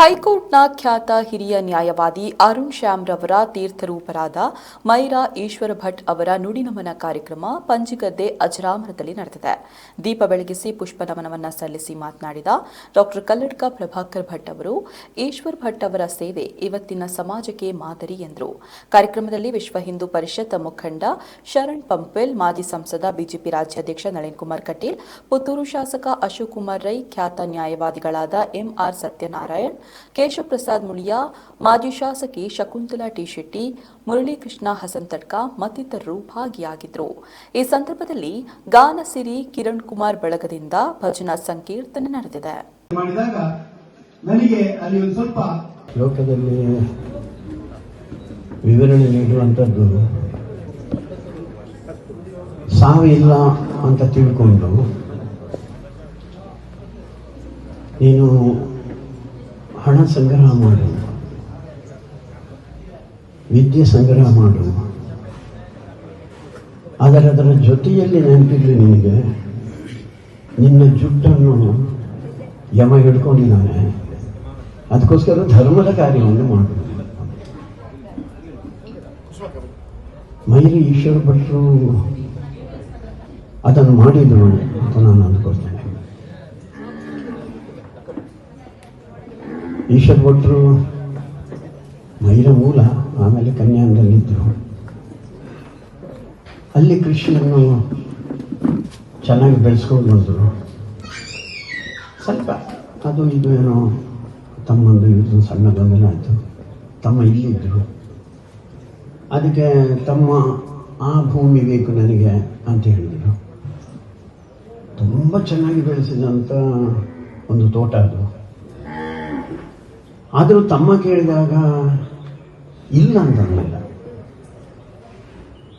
ಹೈಕೋರ್ಟ್ನ ಖ್ಯಾತ ಹಿರಿಯ ನ್ಯಾಯವಾದಿ ಅರುಣ್ ಶ್ಯಾಮ್ ರವರ ತೀರ್ಥರೂಪರಾದ ಮೈರಾ ಈಶ್ವರ ಭಟ್ ಅವರ ನುಡಿನಮನ ಕಾರ್ಯಕ್ರಮ ಪಂಜಿಗದ್ದೆ ಅಜರಾಮರದಲ್ಲಿ ನಡೆದಿದೆ. ದೀಪ ಬೆಳಗಿಸಿ ಪುಷ್ಪ ನಮನವನ್ನ ಸಲ್ಲಿಸಿ ಮಾತನಾಡಿದ ಡಾಕ್ಟರ್ ಕಲ್ಲಡ್ಕ ಪ್ರಭಾಕರ್ ಭಟ್ ಅವರು, ಈಶ್ವರ್ ಭಟ್ ಅವರ ಸೇವೆ ಇವತ್ತಿನ ಸಮಾಜಕ್ಕೆ ಮಾದರಿ ಎಂದರು. ಕಾರ್ಯಕ್ರಮದಲ್ಲಿ ವಿಶ್ವ ಹಿಂದೂ ಪರಿಷತ್ ಮುಖಂಡ ಶರಣ್ ಪಂಪೆಲ್ ಮಾಜಿ ಸಂಸದ ಬಿಜೆಪಿ ರಾಜ್ಯಾಧ್ಯಕ್ಷ ನಳಿನ್ ಕುಮಾರ್ ಕಟೀಲ್, ಪುತ್ತೂರು ಶಾಸಕ ಅಶೋಕ್ ಕುಮಾರ್ ರೈ, ಖ್ಯಾತ ನ್ಯಾಯವಾದಿಗಳಾದ ಎಂಆರ್ ಸತ್ಯನಾರಾಯಣ್ ಕೇಶವ ಪ್ರಸಾದ್ ಮುಳಿಯಾ ಮಾಜಿ ಶಾಸಕಿ ಶಕುಂತಲಾ ಟಿ ಶೆಟ್ಟಿ ಮುರಳೀಕೃಷ್ಣ ಹಸಂತಡ್ಕ ಮತ್ತಿತರರು ಭಾಗಿಯಾಗಿದ್ದರು. ಈ ಸಂದರ್ಭದಲ್ಲಿ ಗಾನಸಿರಿ ಕಿರಣ್ ಕುಮಾರ್ ಬಳಗದಿಂದ ಭಜನಾ ಸಂಕೀರ್ತನೆ ನಡೆದಿದೆ. ಮಾಡಿದಾಗ ನನಗೆ ಅಲ್ಲಿ ಒಂದು ಸ್ವಲ್ಪ ಲೋಕದಲ್ಲಿ ವಿವರಣೆ ನೀಡುವಂಥದ್ದು ಸಾವಿಲ್ಲ ಅಂತ ತಿಳ್ಕೊಂಡು ನೀನು ಹಣ ಸಂಗ್ರಹ ಮಾಡು. ವಿದ್ಯೆ ಸಂಗ್ರಹ ಮಾಡು. ಆದರೆ ಅದರ ಜೊತೆಯಲ್ಲಿ ನೆನಪಿರಲಿ ನಿನಗೆ. ನಿನ್ನ ಜುಟ್ಟನ್ನು ಯಮ ಹಿಡ್ಕೊಂಡಿದ್ದಾನೆ. ಅದಕ್ಕೋಸ್ಕರ ಧರ್ಮದ ಕಾರ್ಯವನ್ನು ಮಾಡು. ಮೈರಿ ಈಶ್ವರ ಭಟ್ರು ಅದನ್ನು ಮಾಡಿದ್ರು ಅಂತ ನಾನು ಅಂದ್ಕೊಳ್ತೇನೆ. ಈಶ್ವರ ಭಟ್ರು, ಮೈರ ಮೂಲ, ಆಮೇಲೆ ಕನ್ಯಾಂಗಲ್ಲಿದ್ದರು ಅಲ್ಲಿ ಕೃಷಿಯನ್ನು ಚೆನ್ನಾಗಿ ಬೆಳೆಸ್ಕೊಂಡು ಬಂದರು ಸ್ವಲ್ಪ ಅದು ಇದು ಏನೋ ತಮ್ಮಂದು ಇದು ಸಣ್ಣ ಗೊಂದಲ ಆಯಿತು. ತಮ್ಮ ಇಲ್ಲಿದ್ದರು ಅದಕ್ಕೆ ತಮ್ಮ ಆ ಭೂಮಿ ಬೇಕು ನನಗೆ ಅಂತ ಹೇಳಿದರು. ತುಂಬ ಚೆನ್ನಾಗಿ ಬೆಳೆಸಿದಂಥ ಒಂದು ತೋಟ ಅದು. ಆದರೂ ತಮ್ಮ ಕೇಳಿದಾಗ, ಇಲ್ಲ ಅಂತ ಅನ್ನಲ್ಲ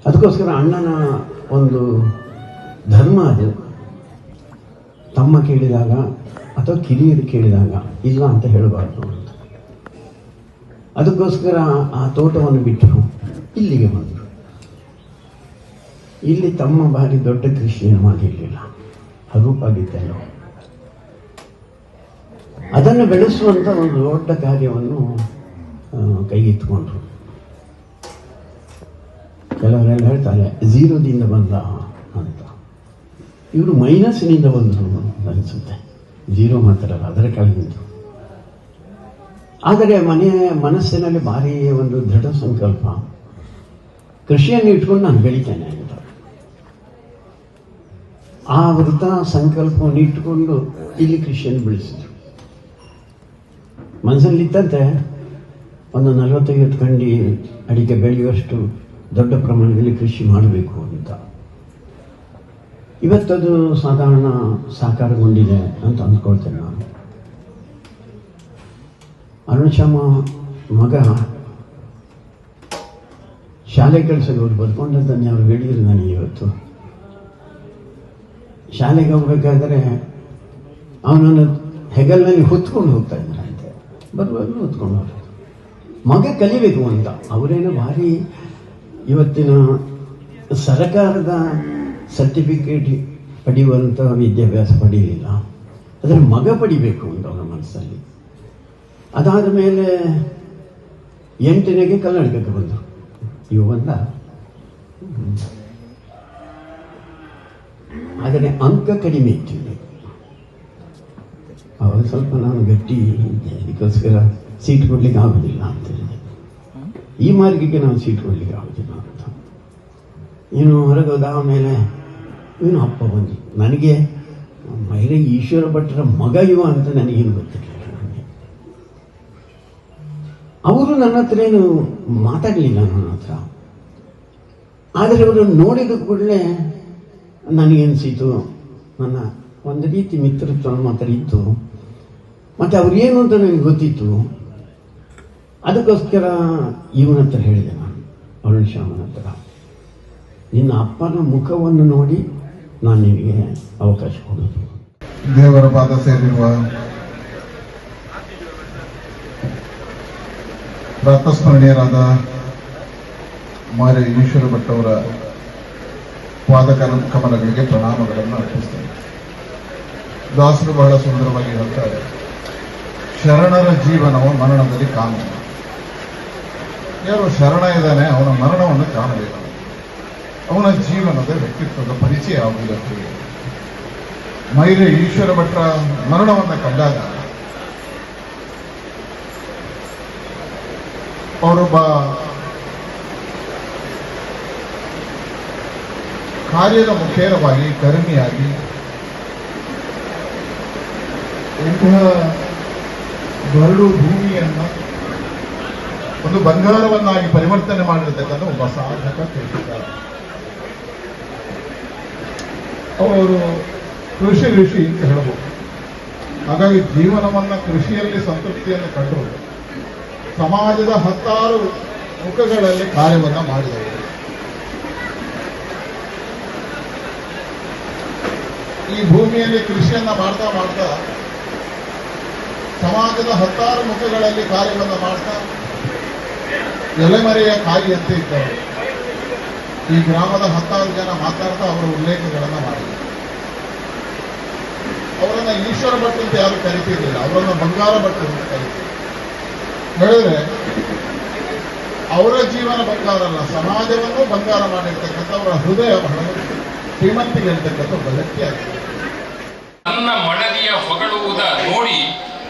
ಅದಕ್ಕೋಸ್ಕರ ಅಣ್ಣನ ಒಂದು ಧರ್ಮ ಅದು. ತಮ್ಮ ಕೇಳಿದಾಗ ಅಥವಾ ಕಿರಿಯರು ಕೇಳಿದಾಗ, ಇಲ್ಲ ಅಂತ ಹೇಳಬಾರ್ದು ಅಂತ. ಅದಕ್ಕೋಸ್ಕರ ಆ ತೋಟವನ್ನು ಬಿಟ್ಟರು ಇಲ್ಲಿಗೆ ಬಂದರು. ಇಲ್ಲಿ ತಮ್ಮ ಬಾರಿ ದೊಡ್ಡ ಕೃಷಿಯನ್ನು ಮಾಡಿರಲಿಲ್ಲ ಹರೂಪಾಗಿದ್ದೆಲ್ಲ ಅದನ್ನು ಬೆಳೆಸುವಂಥ ಒಂದು ದೊಡ್ಡ ಕಾರ್ಯವನ್ನು ಕೈಗೆತ್ತಿಕೊಂಡ್ರು. ಕೆಲವರೆಲ್ಲ ಹೇಳ್ತಾರೆ ಝೀರೋದಿಂದ ಬಂದ ಅಂತ. ಇವರು ಮೈನಸ್ನಿಂದ ಬಂದರು ಅನಿಸುತ್ತೆ. ಜೀರೋ ಮಾತಾಡಲ್ಲ ಅದರ ಕೆಳಗಿಂದ ಆದರೆ ಮನೆಯ ಮನಸ್ಸಿನಲ್ಲಿ ಭಾರಿ ಒಂದು ದೃಢ ಸಂಕಲ್ಪ. ಕೃಷಿಯನ್ನು ಇಟ್ಕೊಂಡು ನಾನು ಬೆಳಿತೇನೆ ಅಂತ. ಆ ವೃತ ಸಂಕಲ್ಪವನ್ನು ಇಟ್ಟುಕೊಂಡು ಇಲ್ಲಿ ಕೃಷಿಯನ್ನು ಬೆಳೆಸಿದ್ರು. ಮನಸ್ಸಲ್ಲಿದ್ದಂತೆ ಒಂದು ನಲವತ್ತೈವತ್ತು ಕಂಡಿ ಅಡಿಕೆ ಬೆಳೆಯುವಷ್ಟು ದೊಡ್ಡ ಪ್ರಮಾಣದಲ್ಲಿ ಕೃಷಿ ಮಾಡಬೇಕು ಅಂತ. ಇವತ್ತದು ಸಾಧಾರಣ ಸಾಕಾರಗೊಂಡಿದೆ ಅಂತ ಅಂದ್ಕೊಳ್ತೇನೆ ನಾನು. ಅರುಣಶಾಮ ಮಗ ಶಾಲೆ ಕೆಲಸಕ್ಕೆ ಅವ್ರು ಬದುಕೊಂಡದ್ದನ್ನೇ ಅವ್ರು ಹೇಳಿದ್ರು ನನಗೆ ಇವತ್ತು. ಶಾಲೆಗೆ ಹೋಗ್ಬೇಕಾದ್ರೆ ಅವನನ್ನು ಹೆಗಲ್ನಲ್ಲಿ ಹೊತ್ಕೊಂಡು ಹೋಗ್ತಾ ಇದ್ರಂತೆ ಬರುವಾಗಲೂ ಓದ್ಕೊಂಡು ಹೋಗೋದು ಮಗ ಕಲಿಬೇಕು ಅಂತ. ಅವರೇನೋ ಭಾರಿ ಇವತ್ತಿನ ಸರಕಾರದ ಸರ್ಟಿಫಿಕೇಟ್ ಪಡೆಯುವಂಥ ವಿದ್ಯಾಭ್ಯಾಸ ಪಡೀಲಿಲ್ಲ ಅದರ ಮಗ ಪಡಿಬೇಕು ಅಂತ ಅವನ ಮನಸ್ಸಲ್ಲಿ. ಅದಾದ ಮೇಲೆ ಎಂಟನೆಗೆ ಕನ್ನಡಕಕ್ಕೆ ಬಂದರು. ಇವು ಬಂದ. ಆದರೆ ಅಂಕ ಕಡಿಮೆ ಇತ್ತು. ಅವಾಗ ಸ್ವಲ್ಪ ನಾನು ಗಟ್ಟಿ ಇದಕ್ಕೋಸ್ಕರ ಸೀಟ್ ಕೊಡ್ಲಿಕ್ಕೆ ಆಗೋದಿಲ್ಲ ಅಂತ ಹೇಳಿದೆ. ಈ ಮಾರ್ಗಕ್ಕೆ ನಾವು ಸೀಟ್ ಕೊಡ್ಲಿಕ್ಕೆ ಆಗೋದಿಲ್ಲ ಅಂತ. ಏನು ಹೊರಗೋದ ಆಮೇಲೆ ಏನು ಅಪ್ಪ ಬಂದು ನನಗೆ ಮೈರೆ ಈಶ್ವರ ಭಟ್ರ ಮಗ ಇವ ಅಂತ ನನಗೇನು ಗೊತ್ತಿರಲಿಲ್ಲ ನನಗೆ ಅವರು ನನ್ನ ಹತ್ರ ಏನು ಮಾತಾಡಲಿಲ್ಲ ನನ್ನ ಹತ್ರ. ಆದರೆ ಅವರು ನೋಡಿದ ಕೂಡಲೇ ನನಗೆ ಅನಿಸಿತು ನನ್ನ ಒಂದು ರೀತಿ ಮಿತ್ರತ್ವ ಮಾತ್ರ ಇತ್ತು. ಮತ್ತು ಅವ್ರು ಏನು ಅಂತ ನನಗೆ ಗೊತ್ತಿತ್ತು? ಅದಕ್ಕೋಸ್ಕರ ಇವನ ಹತ್ರ ಹೇಳಿದೆ ನಾನು, ಅರುಣ್ ಶ್ಯಾಮನ ಹತ್ರ. ನಿನ್ನ ಅಪ್ಪನ ಮುಖವನ್ನು ನೋಡಿ ನಾನು ನಿನಗೆ ಅವಕಾಶ ಕೊಡೋದು. ದೇವರ ಪಾದ ಸೇರಿರುವ ರಥಸ್ಮರಣೀಯರಾದ ಮಾರಿ ಈಶ್ವರ ಭಟ್ ಅವರ ಪಾದ ಕಮಲಗಳಿಗೆ ಪ್ರಣಾಮಗಳನ್ನು ಅರ್ಪಿಸ್ತೇನೆ. ದಾಸರು ಬಹಳ ಸುಂದರವಾಗಿ ಹೇಳ್ತಾರೆ. ಶರಣರ ಜೀವನವು ಮರಣದಲ್ಲಿ ಕಾಣುವುದು ಯಾರು ಶರಣ ಇದ್ದಾನೆ ಅವನ ಮರಣವನ್ನು ಕಾಣಬೇಕು ಅವನ ಜೀವನದ ವ್ಯಕ್ತಿತ್ವದ ಪರಿಚಯ ಆಗುವುದಕ್ಕೆ ಮೈರೆ ಈಶ್ವರ ಭಟ್ರ ಮರಣವನ್ನು ಕಂಡಾಗ ಅವರೊಬ್ಬ ಕಾರ್ಯದ ಮುಖೇನವಾಗಿ ಕರ್ಮಿಯಾಗಿ ಇಂತಹ ಬರಡು ಭೂಮಿಯನ್ನ ಒಂದು ಬಂಗಾರವನ್ನಾಗಿ ಪರಿವರ್ತನೆ ಮಾಡಿರ್ತಕ್ಕಂಥ ಒಬ್ಬ ಸಾಧಕ ತಿಳಿಸಿದ್ದಾರೆ. ಅವರು ಕೃಷಿ ಋಷಿ ಅಂತ ಹೇಳಬಹುದು ಹಾಗಾಗಿ ಜೀವನವನ್ನ ಕೃಷಿಯಲ್ಲಿ ಸಂತೃಪ್ತಿಯನ್ನು ಕಂಡು ಸಮಾಜದ ಹತ್ತಾರು ಮುಖಗಳಲ್ಲಿ ಕಾರ್ಯವನ್ನ ಮಾಡಿದರು ಈ ಭೂಮಿಯಲ್ಲಿ ಕೃಷಿಯನ್ನ ಮಾಡ್ತಾ ಮಾಡ್ತಾ ಸಮಾಜದ ಹತ್ತಾರು ಮುಖಗಳಲ್ಲಿ ಕಾರ್ಯವನ್ನು ಮಾಡ್ತಾ ಎಲೆಮರೆಯ ಕಾಯಿಯಂತೆ ಇದ್ದಾರೆ. ಈ ಗ್ರಾಮದ ಹತ್ತಾರು ಜನ ಮಾತಾಡ್ತಾ ಅವರ ಉಲ್ಲೇಖಗಳನ್ನು ಮಾಡಿದರು. ಅವರನ್ನ ಈಶ್ವರ ಭಟ್ ಅಂತ ಯಾರು ಕರಿತಿರ್ಲಿಲ್ಲ. ಅವರನ್ನ ಬಂಗಾರ ಭಟ್ ಅಂತ ಕರಿತಿದ್ರು. ಹೇಳಿದ್ರೆ, ಅವರ ಜೀವನ ಬಂಗಾರ ಅಲ್ಲ ಸಮಾಜವನ್ನು ಬಂಗಾರ ಮಾಡಿರ್ತಕ್ಕಂಥ ಅವರ ಹೃದಯ ಶ್ರೀಮಂತಿಗೆ ಇರ್ತಕ್ಕಂಥ ಆಗಿದೆ ನನ್ನ ಮಡದಿಯ ಹೊಗಳುವುದ ನೋಡಿ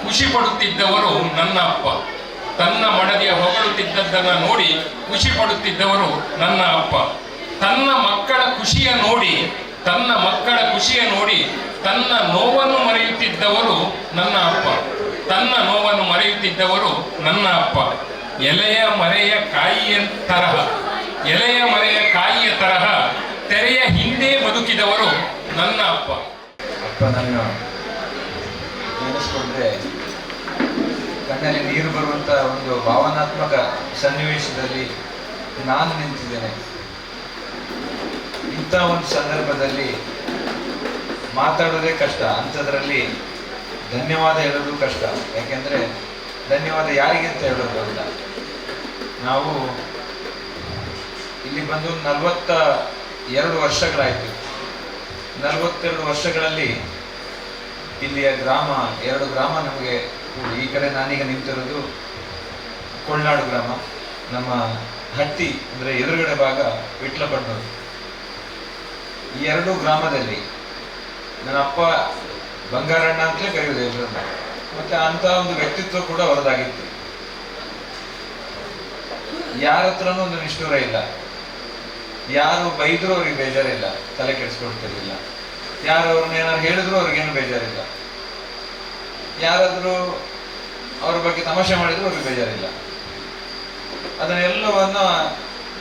ಖುಷಿ ಪಡುತ್ತಿದ್ದವರು ನನ್ನ ಅಪ್ಪ. ತನ್ನ ಮಡದಿಯ ಹೊಗಳುತ್ತಿದ್ದದ್ದನ್ನು ನೋಡಿ ಖುಷಿ ಪಡುತ್ತಿದ್ದವರು ನನ್ನ ಅಪ್ಪ. ತನ್ನ ಮಕ್ಕಳ ಖುಷಿಯ ನೋಡಿ, ತನ್ನ ಮಕ್ಕಳ ಖುಷಿಯ ನೋಡಿ ತನ್ನ ನೋವನ್ನು ಮರೆಯುತ್ತಿದ್ದವರು ನನ್ನ ಅಪ್ಪ. ತನ್ನ ನೋವನ್ನು ಮರೆಯುತ್ತಿದ್ದವರು ನನ್ನ ಅಪ್ಪ. ಎಲೆಯ ಮರೆಯ ಕಾಯಿಯ ತರಹ, ಎಲೆಯ ಮರೆಯ ಕಾಯಿಯ ತರಹ ತೆರೆಯ ಹಿಂದೆ ಬದುಕಿದವರು ನನ್ನ ಅಪ್ಪ. ಅಪ್ಪನನ್ನು ನೆನೆಸ್ಕೊಂಡ್ರೆ ಕಣ್ಣಲ್ಲಿ ನೀರು ಬರುವಂತ ಒಂದು ಭಾವನಾತ್ಮಕ ಸನ್ನಿವೇಶದಲ್ಲಿ ನಾನು ನಿಂತಿದ್ದೇನೆ. ಇಂಥ ಒಂದು ಸಂದರ್ಭದಲ್ಲಿ ಮಾತಾಡೋದೇ ಕಷ್ಟ. ಅಂಥದ್ರಲ್ಲಿ ಧನ್ಯವಾದ ಹೇಳೋದು ಕಷ್ಟ. ಯಾಕೆಂದ್ರೆ ಧನ್ಯವಾದ ಯಾರಿಗೆ ಅಂತ ಹೇಳೋದು ಅಂತ ನಾವು ಇಲ್ಲಿ ಬಂದು ನಲವತ್ತ ಎರಡು ವರ್ಷಗಳಾಯಿತು. ನಲವತ್ತೆರಡು ವರ್ಷಗಳಲ್ಲಿ ಇಲ್ಲಿಯ ಗ್ರಾಮ, ಎರಡು ಗ್ರಾಮ ನಮಗೆ ಈ ಕಡೆ ನಾನೀಗ ನಿಂತಿರೋದು ಕೊಳ್ನಾಡು ಗ್ರಾಮ. ನಮ್ಮ ಹತ್ತಿ ಅಂದರೆ ಎದುರುಗಡೆ ಭಾಗ ವಿಟ್ಲಪಟ್ಟಣೂರು ಈ ಎರಡು ಗ್ರಾಮದಲ್ಲಿ ನನ್ನ ಅಪ್ಪ ಬಂಗಾರಣ್ಣ ಅಂತಲೇ ಕರೆಯೋದು ಎಲ್ಲರನ್ನ ಮತ್ತೆ ಅಂತ ಒಂದು ವ್ಯಕ್ತಿತ್ವ ಕೂಡ ಹೊರದಾಗಿತ್ತು ಯಾರ ಹತ್ರನೂ ಒಂದು ನಿಷ್ಠೂರ ಇಲ್ಲ. ಯಾರು ಬೈದ್ರು ಅವ್ರಿಗೆ ಬೇಜಾರಿಲ್ಲ, ತಲೆ ಕೆಡಿಸ್ಕೊಳ್ತಿರ್ಲಿಲ್ಲ. ಯಾರು ಅವ್ರನ್ನ ಏನಾರು ಹೇಳಿದ್ರು ಅವ್ರಿಗೇನು ಬೇಜಾರಿಲ್ಲ. ಯಾರಾದ್ರೂ ಅವ್ರ ಬಗ್ಗೆ ತಮಾಷೆ ಮಾಡಿದ್ರು ಅವ್ರಿಗೆ ಬೇಜಾರಿಲ್ಲ. ಅದನ್ನೆಲ್ಲವನ್ನ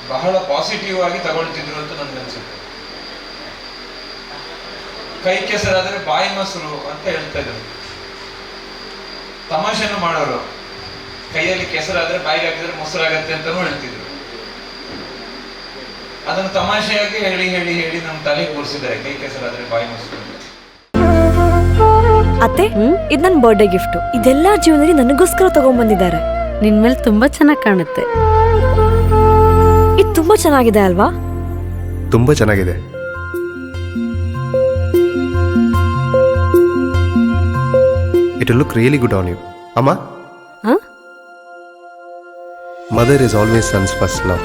ಬಹಳ ಪಾಸಿಟಿವ್ ಆಗಿ ತಗೊಳ್ತಿದ್ರು ಅಂತ ನನ್ಗನ್ಸುತ್ತೆ ಕೈ ಕೆಸರಾದ್ರೆ ಬಾಯಿ ಮೊಸರು ಅಂತ ಹೇಳ್ತಾ ಇದ್ರು. ತಮಾಷೆನೂ ಮಾಡೋರು. ಕೈಯಲ್ಲಿ ಕೆಸರಾದ್ರೆ ಬಾಯಿಗೆ ಹಾಕಿದ್ರೆ ಮೊಸರಾಗತ್ತೆ ಅಂತಾನೂ ಹೇಳ್ತಿದ್ರು. ಅದನ್ನು ತಮಾಷೆಯಾಗಿ ಹೇಳಿ ಹೇಳಿ ಹೇಳಿ ನಮ್ಮ ತಲೆ ಕೂರಿಸಿದ್ದಾರೆ ಕೈ ಕೆಸರಾದ್ರೆ ಬಾಯಿ ಮುಸ್ಕೊಂಡು ಅಂತ ಅತ್ತೆ ಇದು ನನ್ನ ಬರ್ಡೇ ಗಿಫ್ಟ್ ಇದೆಲ್ಲ ಜೀವನದಲ್ಲಿ ನನಗೋಸ್ಕರ ತಗೊಂಡ್ಬಂದಿದ್ದಾರೆ. ನಿನ್ ಮೇಲೆ ತುಂಬಾ ಚೆನ್ನಾಗಿ ಕಾಣುತ್ತೆ. ಇದು ತುಂಬಾ ಚೆನ್ನಾಗಿದೆ ಅಲ್ವಾ? ತುಂಬಾ ಚೆನ್ನಾಗಿದೆ. It look really good on you ಅಮ್ಮ? Mother is always sons first love